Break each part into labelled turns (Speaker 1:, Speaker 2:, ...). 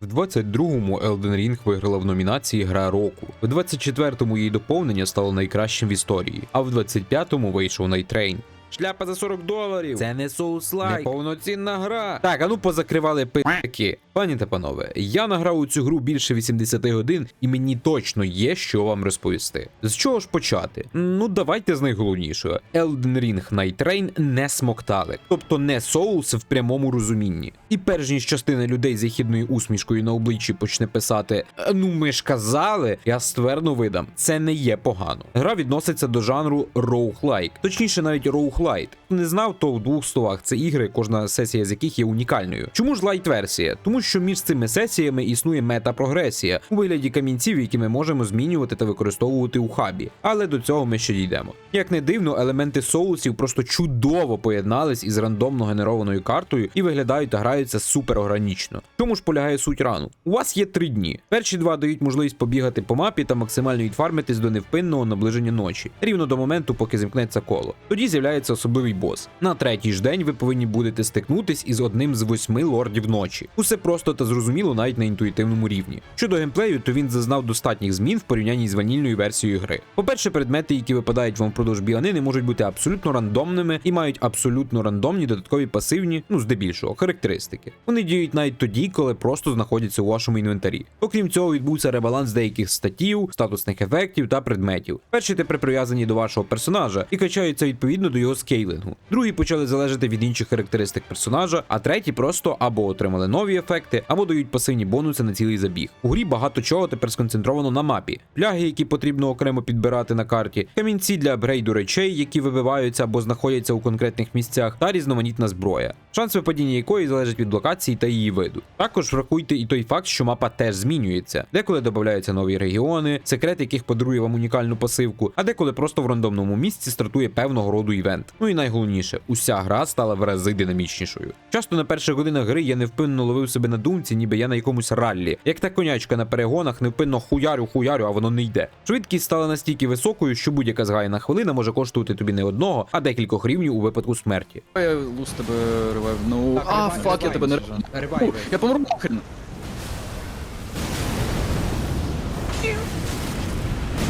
Speaker 1: В 22-му Elden Ring виграла в номінації Гра року. В 24-му її доповнення стало найкращим в історії, а в 25-му вийшов Train. Шляпа за 40 доларів. Це не соус-лайк. Неповноцінна гра. Так, а ну позакривали пи***ки. Пані та панове, я награв у цю гру більше 80 годин, і мені точно є що вам розповісти. З чого ж почати? Ну, давайте з найголовнішого. Elden Ring Night Train не смокталик, тобто не соус в прямому розумінні. І перш ніж частина людей з ехідною усмішкою на обличчі почне писати: «Е, Ну ми ж казали, я ствердно видам, це не є погано. Гра відноситься до жанру роухлайк, точніше, навіть роухлайт. Хто Не знав, то в двох словах це ігри, кожна сесія з яких є унікальною. Чому ж лайт-версія? Тому що між цими сесіями існує мета-прогресія у вигляді камінців, які ми можемо змінювати та використовувати у хабі. Але до цього ми ще дійдемо. Як не дивно, елементи соусів просто чудово поєднались із рандомно генерованою картою і виглядають та граються супер органічно. Чому ж полягає суть рану? У вас є три дні. Перші два дають можливість побігати по мапі та максимально відфармитись до невпинного наближення ночі, рівно до моменту, поки зімкнеться коло. Тоді з'являється особливий бос. На третій ж день ви повинні будете стикнутись із одним з восьми лордів ночі. Усе просто та зрозуміло навіть на інтуїтивному рівні. Щодо геймплею, то він зазнав достатніх змін в порівнянні з ванільною версією гри. По-перше, предмети, які випадають вам впродовж біганини, можуть бути абсолютно рандомними і мають абсолютно рандомні додаткові пасивні, ну здебільшого, характеристики. Вони діють навіть тоді, коли просто знаходяться у вашому інвентарі. Окрім цього, відбувся ребаланс деяких статів, статусних ефектів та предметів. Перші тепер прив'язані до вашого персонажа і качаються відповідно до його скейлингу. Другі почали залежати від інших характеристик персонажа, а треті просто або отримали нові ефекти, або дають пасивні бонуси на цілий забіг. У грі багато чого тепер сконцентровано на мапі: пляги, які потрібно окремо підбирати на карті, камінці для апгрейду речей, які вибиваються або знаходяться у конкретних місцях, та різноманітна зброя, шанс випадіння якої залежить від локації та її виду. Також врахуйте і той факт, що мапа теж змінюється, деколи додаються нові регіони, секрет яких подарує вам унікальну пасивку, а деколи просто в рандомному місці стартує певного роду івент. Ну і найголовніше, уся гра стала в рази динамічнішою. Часто на перших годинах гри я невпинно ловив себе на думці, ніби я на якомусь раллі. Як та конячка на перегонах невпинно хуярю, хуярю, а воно не йде. Швидкість стала настільки високою, що будь-яка згаяна хвилина може коштувати тобі не одного, а декількох рівнів у випадку смерті.
Speaker 2: Я луз тебе ревайв. Ну, а, фак, я тебе не.
Speaker 3: Ревайв.
Speaker 2: Я помру нахрен.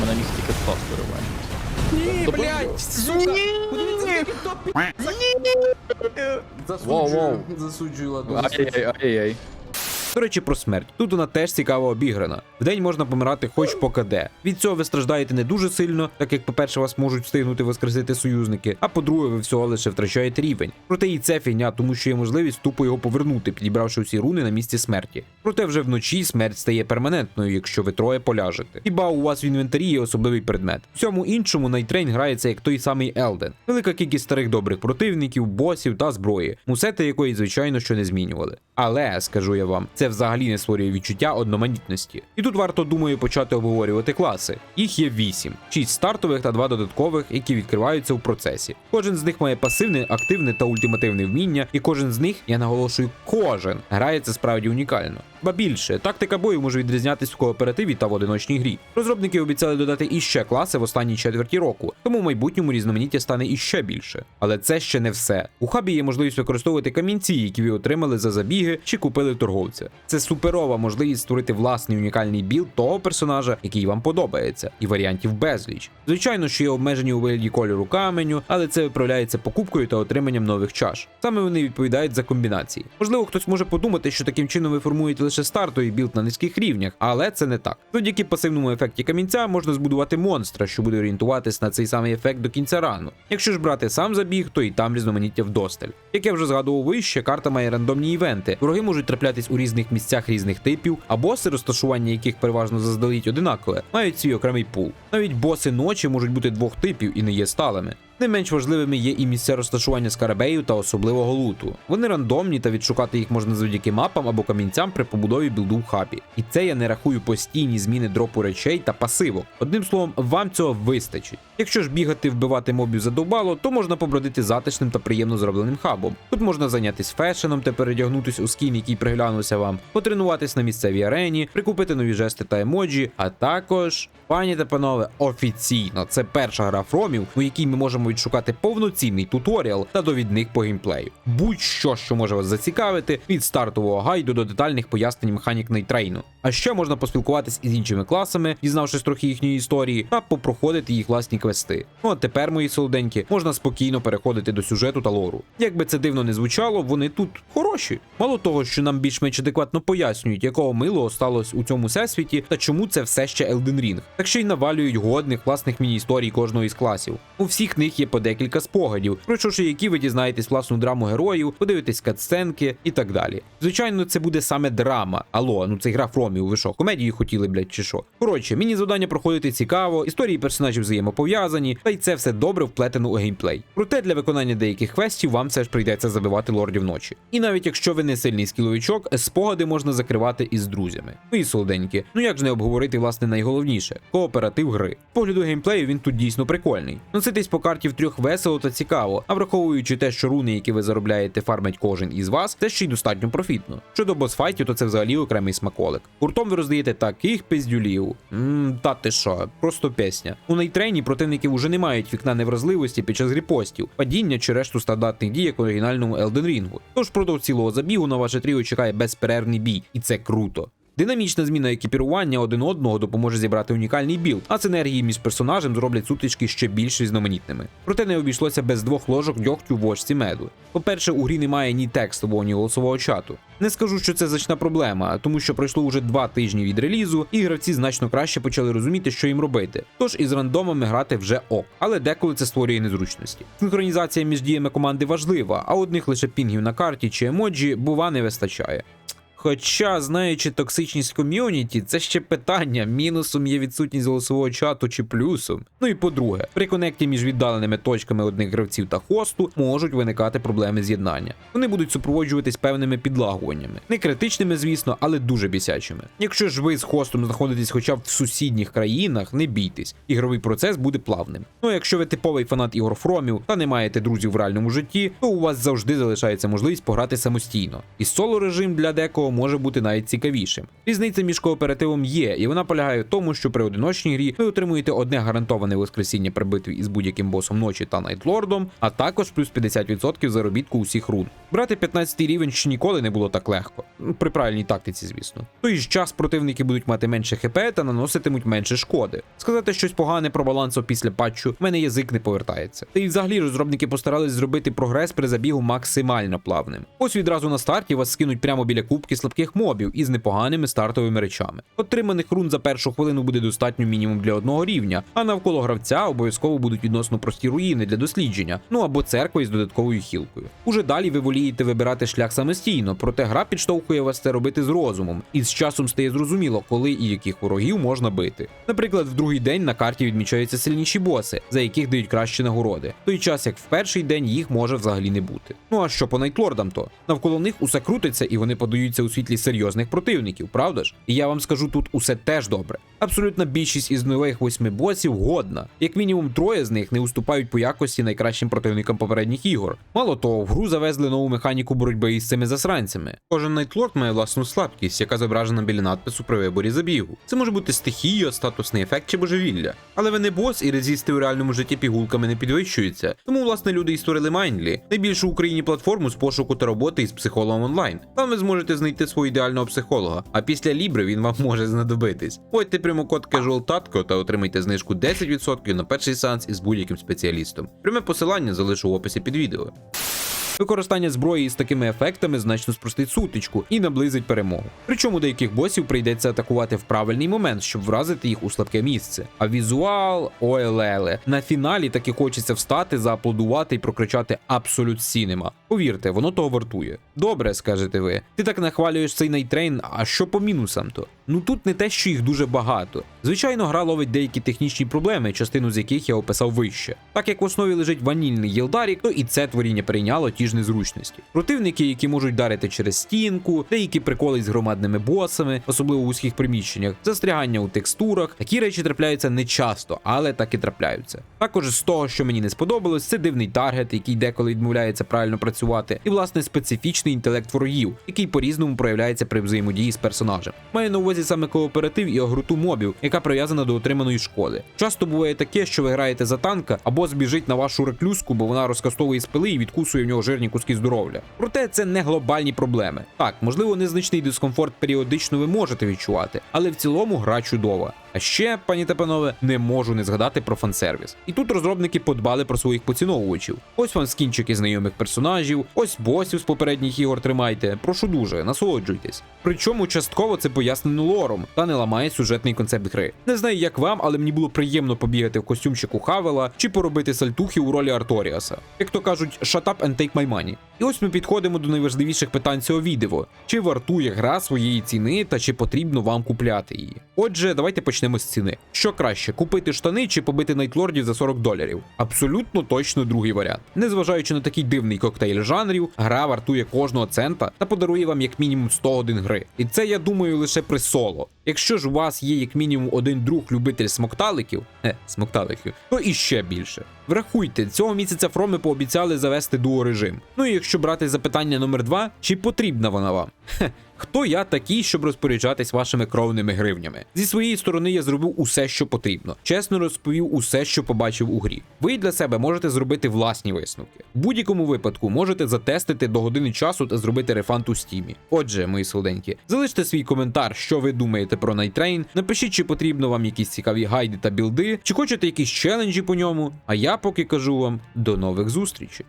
Speaker 2: Мене міг тільки фак вириває.
Speaker 3: Ні, блядь, сука! Подивіться, топі...
Speaker 2: Воу-воу.
Speaker 3: Засуджую, засуджую, ладно.
Speaker 2: Ай-яй, ай-яй.
Speaker 1: До речі, про смерть. Тут вона теж цікаво обіграна. Вдень можна помирати хоч поки де. Від цього ви страждаєте не дуже сильно, так як, по-перше, вас можуть встигнути воскресити союзники, а по-друге, ви всього лише втрачаєте рівень. Проте і це фігня, тому що є можливість тупо його повернути, підібравши усі руни на місці смерті. Проте вже вночі смерть стає перманентною, якщо ви троє поляжете. Хіба у вас в інвентарі є особливий предмет. Всьому іншому найтрейн грається як той самий Елден. Велика кількість старих добрих противників, босів та зброї, мусети якої, звичайно, що не змінювали. Але скажу я вам, це взагалі не створює відчуття одноманітності. І тут варто, думаю, почати обговорювати класи. Їх є 8, 6 стартових та 2 додаткових, які відкриваються в процесі. Кожен з них має пасивне, активне та ультимативне вміння, і кожен з них, я наголошую, кожен грається справді унікально. Ба більше, тактика бою може відрізнятись в кооперативі та в одиночній грі. Розробники обіцяли додати іще класи в останній четверті року, тому в майбутньому різноманіття стане іще більше. Але це ще не все. У хабі є можливість використовувати камінці, які ви отримали за забіги чи купили торговця. Це суперова можливість створити власний унікальний білд того персонажа, який вам подобається, і варіантів безліч. Звичайно, що є обмежені у вигляді кольору каменю, але це виправляється покупкою та отриманням нових чаш. Саме вони відповідають за комбінації. Можливо, хтось може подумати, що таким чином ви формуєте лише стартовий білд на низьких рівнях, але це не так. Завдяки пасивному ефекті камінця можна збудувати монстра, що буде орієнтуватись на цей самий ефект до кінця рану. Якщо ж брати сам забіг, то і там різноманіття вдосталь. Як я вже згадував вище, карта має рандомні івенти. Вороги можуть траплятись у різних місцях різних типів, а боси, розташування яких переважно заздалегідь одинакове, мають свій окремий пул. Навіть боси ночі можуть бути двох типів і не є сталими. Не менш важливими є і місця розташування скарабею та особливого луту. Вони рандомні та відшукати їх можна завдяки мапам або камінцям при побудові білду в хабі. І це я не рахую постійні зміни дропу речей та пасивок. Одним словом, вам цього вистачить. Якщо ж бігати вбивати мобів задовбало, то можна побродити затишним та приємно зробленим хабом. Тут можна зайнятися фешеном та передягнутись у скін, який приглянувся вам, потренуватись на місцевій арені, прикупити нові жести та емоджі, а також, пані та панове, офіційно це перша гра фромів, у якій ми можемо спробують шукати повноцінний туторіал та довідник по геймплею. Будь-що, що може вас зацікавити, від стартового гайду до детальних пояснень механік найтрейну. А ще можна поспілкуватись із іншими класами, дізнавшись трохи їхньої історії, та попроходити їх власні квести. Ну а тепер, мої солоденькі, можна спокійно переходити до сюжету та лору. Як би це дивно не звучало, вони тут хороші. Мало того, що нам більш-менш адекватно пояснюють, якого милого сталося у цьому всесвіті та чому це все ще Elden Ring. Так ще й навалюють годних власних міні-історій кожного із класів. У всіх них є по декілька спогадів, пройшовши які ви дізнаєтесь власну драму героїв, подивитесь катсценки і так далі. Звичайно, це буде саме драма. Алло, ну це гра Фромів, ви що, комедію хотіли, блядь, чи що? Коротше, міні завдання проходити цікаво, історії персонажів взаємопов'язані, та й це все добре вплетено у геймплей. Проте для виконання деяких квестів вам все ж прийдеться забивати лордів ночі. І навіть якщо ви не сильний скіловичок, спогади можна закривати із друзями. Ну і солоденькі. Ну як ж не обговорити власне найголовніше кооператив гри. З Погляду геймплею він тут дійсно прикольний. Носитись по карті втрьох весело та цікаво, а враховуючи те, що руни, які ви заробляєте, фармить кожен із вас, це ще й достатньо профітно. Щодо босфайтів, то це взагалі окремий смаколик. Гуртом ви роздаєте таких пиздюлів. Мм, та ти що, просто пісня. У найтрейні противники вже не мають вікна невразливості під час репостів, падіння чи решту стандартних дій, як оригінальному Elden Ring. Тож впродовж цілого забігу на ваше тріо чекає безперервний бій, і це круто. Динамічна зміна екіпірування один одного допоможе зібрати унікальний білд, а синергії між персонажем зроблять сутички ще більш різноманітними. Проте не обійшлося без двох ложок дьогтю в очці меду. По-перше, у грі немає ні текстового, ні голосового чату. Не скажу, що це значна проблема, тому що пройшло уже два тижні від релізу, і гравці значно краще почали розуміти, що їм робити. Тож із рандомами грати вже ок, але деколи це створює незручності. Синхронізація між діями команди важлива, а одних лише пінгів на карті чи емоджі бува не вистачає. Хоча, знаючи токсичність ком'юніті, це ще питання. Мінусом є відсутність голосового чату чи плюсом. Ну і по-друге, при конекті між віддаленими точками одних гравців та хосту можуть виникати проблеми з'єднання. Вони будуть супроводжуватись певними підлагуваннями. Не критичними, звісно, але дуже бісячими. Якщо ж ви з хостом знаходитесь хоча б в сусідніх країнах, не бійтесь, ігровий процес буде плавним. Ну а якщо ви типовий фанат ігор Фромів та не маєте друзів в реальному житті, то у вас завжди залишається можливість пограти самостійно. І соло режим для декого може бути навіть цікавішим. Різниця між кооперативом є, і вона полягає в тому, що при одиночній грі ви отримуєте одне гарантоване воскресіння при битві із будь-яким босом ночі та найтлордом, а також плюс 50% заробітку усіх рун. Брати 15 рівень ще ніколи не було так легко. При правильній тактиці, звісно. Той ж час противники будуть мати менше хп та наноситимуть менше шкоди. Сказати щось погане про балансу після патчу, в мене язик не повертається. Та й взагалі розробники постарались зробити прогрес при забігу максимально плавним. Ось відразу на старті вас скинуть прямо біля кубки слабких мобів із непоганими стартовими речами. Отриманих рун за першу хвилину буде достатньо мінімум для одного рівня, а навколо гравця обов'язково будуть відносно прості руїни для дослідження, ну або церква із додатковою хілкою. Уже далі ви волієте вибирати шлях самостійно, проте гра підштовхує вас це робити з розумом, і з часом стає зрозуміло, коли і яких ворогів можна бити. Наприклад, в другий день на карті відмічаються сильніші боси, за яких дають кращі нагороди, в той час як в перший день їх може взагалі не бути. Ну а що по найтлордам то? Навколо них усе крутиться і вони подаються у світлі серйозних противників, правда ж? І я вам скажу, тут усе теж добре. Абсолютна більшість із нових восьми босів годна. Як мінімум, троє з них не уступають по якості найкращим противникам попередніх ігор. Мало того, в гру завезли нову механіку боротьби із цими засранцями. Кожен найтлорд має власну слабкість, яка зображена біля надпису при виборі забігу. Це може бути стихія, статусний ефект чи божевілля. Але ви не бос і резисти у реальному житті пігулками не підвищуються. Тому, власне, люди і створили Mindly, найбільшу в Україні платформу з пошуку та роботи із психологом онлайн. Там ви зможете знайти свого ідеального психолога, а після Лібри він вам може знадобитись. Вводьте прямокод CasualTatko та отримайте знижку 10% на перший сеанс із будь-яким спеціалістом. Пряме посилання залишу в описі під відео. Використання зброї із такими ефектами значно спростить сутичку і наблизить перемогу. Причому деяких босів прийдеться атакувати в правильний момент, щоб вразити їх у слабке місце. А візуал ой-леле. На фіналі таки хочеться встати, зааплодувати і прокричати Абсолют Сінема. Повірте, воно того вартує. Добре, скажете ви. Ти так нахвалюєш цей найтрейн, а що по мінусам то? Ну тут не те, що їх дуже багато. Звичайно, гра ловить деякі технічні проблеми, частину з яких я описав вище. Так як в основі лежить ванільний Єлдарік, то і це творіння прийняло ті ж незручності. Противники, які можуть дарити через стінку, деякі приколи з громадними босами, особливо в вузьких приміщеннях, застрягання у текстурах. Такі речі трапляються не часто, але так і трапляються. Також з того, що мені не сподобалось, це дивний таргет, який деколи відмовляється правильно працювати, і власне специфічний інтелект ворогів, який по-різному проявляється при взаємодії з персонажем. Маю на увазі увазі саме кооператив і огруту мобів, яка прив'язана до отриманої шкоди. Часто буває таке, що ви граєте за танка або збіжить на вашу реклюску, бо вона розкастовує спили і відкусує в нього жирні куски здоров'я. Проте це не глобальні проблеми. Так, можливо, незначний дискомфорт періодично ви можете відчувати, але в цілому гра чудова. А ще, пані та панове, не можу не згадати про фансервіс. І тут розробники подбали про своїх поціновувачів. Ось вам скінчики знайомих персонажів, ось босів з попередніх ігор тримайте. Прошу дуже, насолоджуйтесь. Причому частково це пояснено лором та не ламає сюжетний концепт гри. Не знаю, як вам, але мені було приємно побігати в костюмчику Хавела чи поробити сальтухи у ролі Арторіаса. Як то кажуть, shut up and take my money. І ось ми підходимо до найважливіших питань цього відео: чи вартує гра своєї ціни та чи потрібно вам купляти її? Отже, давайте почнемо з ціни. Що краще, купити штани чи побити найтлордів за 40 доларів? Абсолютно точно другий варіант. Незважаючи на такий дивний коктейль жанрів, гра вартує кожного цента та подарує вам як мінімум 100 годин гри. І це я думаю лише при соло. Якщо ж у вас є як мінімум один друг любитель смокталиків, е, смокталиків, то іще більше. Врахуйте, цього місяця Фроми пообіцяли завести дуо режим. Ну і якщо брати запитання номер два, чи потрібна вона вам? Хе, Хто я такий, щоб розпоряджатись вашими кровними гривнями? Зі своєї сторони я зробив усе, що потрібно. Чесно розповів усе, що побачив у грі. Ви для себе можете зробити власні висновки. В будь-якому випадку можете затестити до години часу та зробити рефанд у стімі. Отже, мої солоденькі, залиште свій коментар, що ви думаєте про Train. Напишіть, чи потрібно вам якісь цікаві гайди та білди, чи хочете якісь челенджі по ньому. А я поки кажу вам до нових зустрічей.